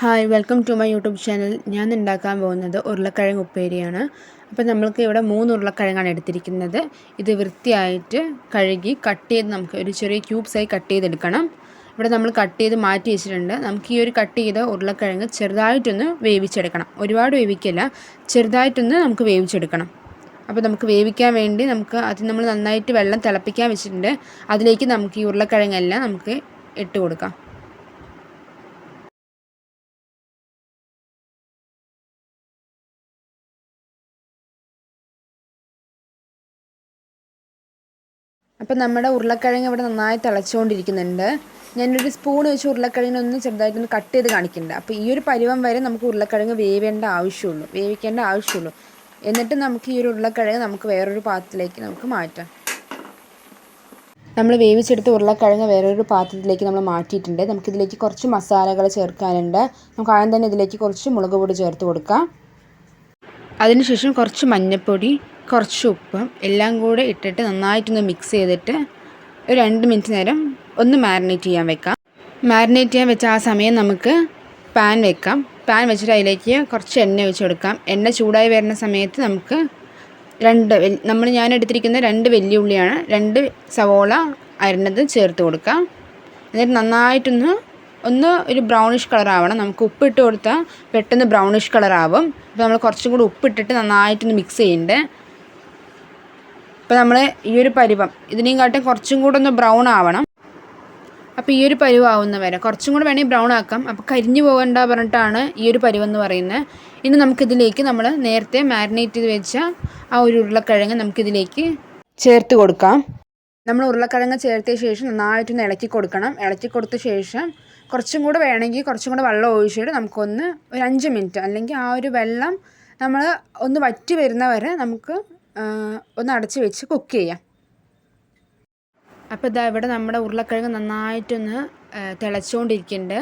Hi welcome to my YouTube channel ഞാൻ ഉണ്ടാക്കാൻ പോകുന്നത് ഉരുളക്കിഴങ്ങ് ഉപ്പേരിയാണ്. അപ്പോൾ നമ്മൾക്ക് ഇവിടെ മൂന്ന് ഉരുളക്കിഴങ്ങാണ് എടുത്തിരിക്കുന്നത്. ഇത് വൃത്തിയായിട്ട് കഴുകി കട്ട് ചെയ്ത് നമുക്ക് ഒരു ചെറിയ ക്യൂബ്സായി കട്ട് ചെയ്തെടുക്കണം. ഇവിടെ നമ്മൾ കട്ട് ചെയ്ത് മാറ്റി വെച്ചിട്ടുണ്ട്. നമുക്ക് ഈ ഒരു കട്ട് ചെയ്ത ഉരുളക്കിഴങ്ങ് ചെറുതായിട്ടൊന്ന് വേവിച്ചെടുക്കണം. ഒരുപാട് വേവിക്കില്ല ചെറുതായിട്ടൊന്ന് നമുക്ക് വേവിച്ചെടുക്കണം. അപ്പോൾ നമുക്ക് വേവിക്കാൻ വേണ്ടി നമുക്ക് അത് നമ്മൾ നന്നായിട്ട് വെള്ളം തിളപ്പിക്കാൻ വെച്ചിട്ടുണ്ട്. അതിലേക്ക് നമുക്ക് ഈ ഉരുളക്കിഴങ്ങെല്ലാം നമുക്ക് ഇട്ട് കൊടുക്കാം. അപ്പം നമ്മുടെ ഉരുളക്കിഴങ്ങ് ഇവിടെ നന്നായി തിളച്ചുകൊണ്ടിരിക്കുന്നുണ്ട്. ഞാനൊരു സ്പൂൺ വെച്ച് ഉരുളക്കിഴങ്ങിനൊന്ന് ചെറുതായിട്ടൊന്ന് കട്ട് ചെയ്ത് കാണിക്കുന്നുണ്ട്. അപ്പോൾ ഈ ഒരു പരുവം വരെ നമുക്ക് ഉരുളക്കിഴങ്ങ് വേവേണ്ട ആവശ്യമുള്ളൂ. വേവിക്കേണ്ട ആവശ്യമുള്ളൂ. എന്നിട്ട് നമുക്ക് ഈ ഒരു ഉരുളക്കിഴങ്ങ് നമുക്ക് വേറൊരു പാത്രത്തിലേക്ക് നമുക്ക് മാറ്റാം. നമ്മൾ വേവിച്ചെടുത്ത ഉരുളക്കിഴങ്ങ് വേറൊരു പാത്രത്തിലേക്ക് നമ്മൾ മാറ്റിയിട്ടുണ്ട്. നമുക്കിതിലേക്ക് കുറച്ച് മസാലകൾ ചേർക്കാനുണ്ട്. നമുക്ക് ആദ്യം തന്നെ ഇതിലേക്ക് കുറച്ച് മുളക് പൊടി ചേർത്ത് കൊടുക്കാം. അതിനുശേഷം കുറച്ച് മഞ്ഞൾപ്പൊടി കുറച്ച് ഉപ്പും എല്ലാം കൂടെ ഇട്ടിട്ട് നന്നായിട്ടൊന്ന് മിക്സ് ചെയ്തിട്ട് ഒരു രണ്ട് മിനിറ്റ് നേരം ഒന്ന് മാരിനേറ്റ് ചെയ്യാൻ വെക്കാം. മാരിനേറ്റ് ചെയ്യാൻ വെച്ച ആ സമയം നമുക്ക് പാൻ വെക്കാം. പാൻ വെച്ചിട്ട് അതിലേക്ക് കുറച്ച് എണ്ണ ഒഴിച്ച് കൊടുക്കാം. എണ്ണ ചൂടായി വരുന്ന സമയത്ത് നമുക്ക് രണ്ട് നമ്മൾ ഞാൻ എടുത്തിരിക്കുന്ന രണ്ട് വെല്ലുള്ളിയാണ് രണ്ട് സവോള അരിഞ്ഞത് ചേർത്ത് കൊടുക്കാം. എന്നിട്ട് നന്നായിട്ടൊന്ന് ഒന്ന് ഒരു ബ്രൗണിഷ് കളർ ആവണം. നമുക്ക് ഉപ്പിട്ട് കൊടുത്താൽ പെട്ടെന്ന് ബ്രൗണിഷ് കളർ ആവും. അപ്പോൾ നമ്മൾ കുറച്ചും കൂടി ഉപ്പിട്ടിട്ട് നന്നായിട്ടൊന്ന് മിക്സ് ചെയ്യണ്ടേ. അപ്പോൾ നമ്മൾ ഈ ഒരു പരുവം ഇതിനെയും കാട്ടും കുറച്ചും കൂടെ ഒന്ന് ബ്രൗൺ ആവണം. അപ്പോൾ ഈ ഒരു പരുവാവുന്ന വരെ കുറച്ചും കൂടെ വേണമെങ്കിൽ ബ്രൗൺ ആക്കാം. അപ്പോൾ കരിഞ്ഞു പോകണ്ട പറഞ്ഞിട്ടാണ് ഈ ഒരു പരുവം എന്ന് പറയുന്നത്. ഇനി നമുക്കിതിലേക്ക് നമ്മൾ നേരത്തെ മാരിനേറ്റ് ചെയ്ത് വെച്ച ആ ഒരു ഉരുളക്കിഴങ്ങ് നമുക്കിതിലേക്ക് ചേർത്ത് കൊടുക്കാം. നമ്മൾ ഉരുളക്കിഴങ്ങ് ചേർത്തിയ ശേഷം നന്നായിട്ടൊന്ന് ഇളക്കി കൊടുക്കണം. ഇളക്കി കൊടുത്ത ശേഷം കുറച്ചും കൂടെ വേണമെങ്കിൽ കുറച്ചും കൂടെ വെള്ളം ഒഴിച്ചിട്ട് നമുക്കൊന്ന് ഒരു അഞ്ച് മിനിറ്റ് അല്ലെങ്കിൽ ആ ഒരു വെള്ളം നമ്മൾ ഒന്ന് വറ്റി വരുന്ന വരെ നമുക്ക് ഒന്ന് അടച്ച് വെച്ച് കുക്ക് ചെയ്യാം. അപ്പോൾ ഇതാ ഇവിടെ നമ്മുടെ ഉരുളക്കിഴങ്ങ് നന്നായിട്ടൊന്ന് തിളച്ചുകൊണ്ടിരിക്കുന്നുണ്ട്.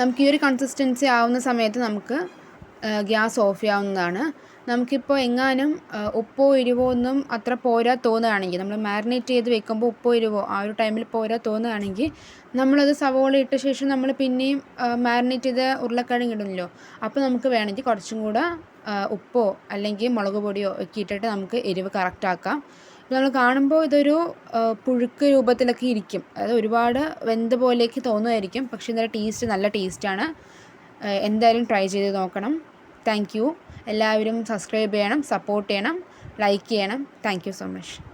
നമുക്ക് ഈ ഒരു കൺസിസ്റ്റൻസി ആവുന്ന സമയത്ത് നമുക്ക് ഗ്യാസ് ഓഫ് ചെയ്യാവുന്നതാണ്. നമുക്കിപ്പോൾ എങ്ങാനും ഉപ്പോ എരിവോ ഒന്നും അത്ര പോരാ തോന്നുകയാണെങ്കിൽ നമ്മൾ മാരിനേറ്റ് ചെയ്ത് വെക്കുമ്പോൾ ഉപ്പോ എരിവോ ആ ഒരു ടൈമിൽ പോരാ തോന്നുകയാണെങ്കിൽ നമ്മളത് സവോള ഇട്ട ശേഷം നമ്മൾ പിന്നെയും മാരിനേറ്റ് ചെയ്ത് ഉരുളക്കിഴങ്ങ് ഇടുന്നല്ലോ അപ്പോൾ നമുക്ക് വേണമെങ്കിൽ കുറച്ചും കൂടെ ഉപ്പോ അല്ലെങ്കിൽ മുളക് പൊടിയോ ഒക്കെ ഇട്ടിട്ട് നമുക്ക് എരിവ് കറക്റ്റ് ആക്കാം. നമ്മൾ കാണുമ്പോൾ ഇതൊരു പുഴുക്ക് രൂപത്തിലൊക്കെ ഇരിക്കും. അതായത് ഒരുപാട് വെന്ത പോലെയൊക്കെ തോന്നുമായിരിക്കും. പക്ഷേ ഇതിന്റെ ടേസ്റ്റ് നല്ല ടേസ്റ്റാണ് എന്തായാലും ട്രൈ ചെയ്ത് നോക്കണം. താങ്ക് എല്ലാവരും സബ്സ്ക്രൈബ് ചെയ്യണം സപ്പോർട്ട് ചെയ്യണം ലൈക്ക് ചെയ്യണം. Thank so much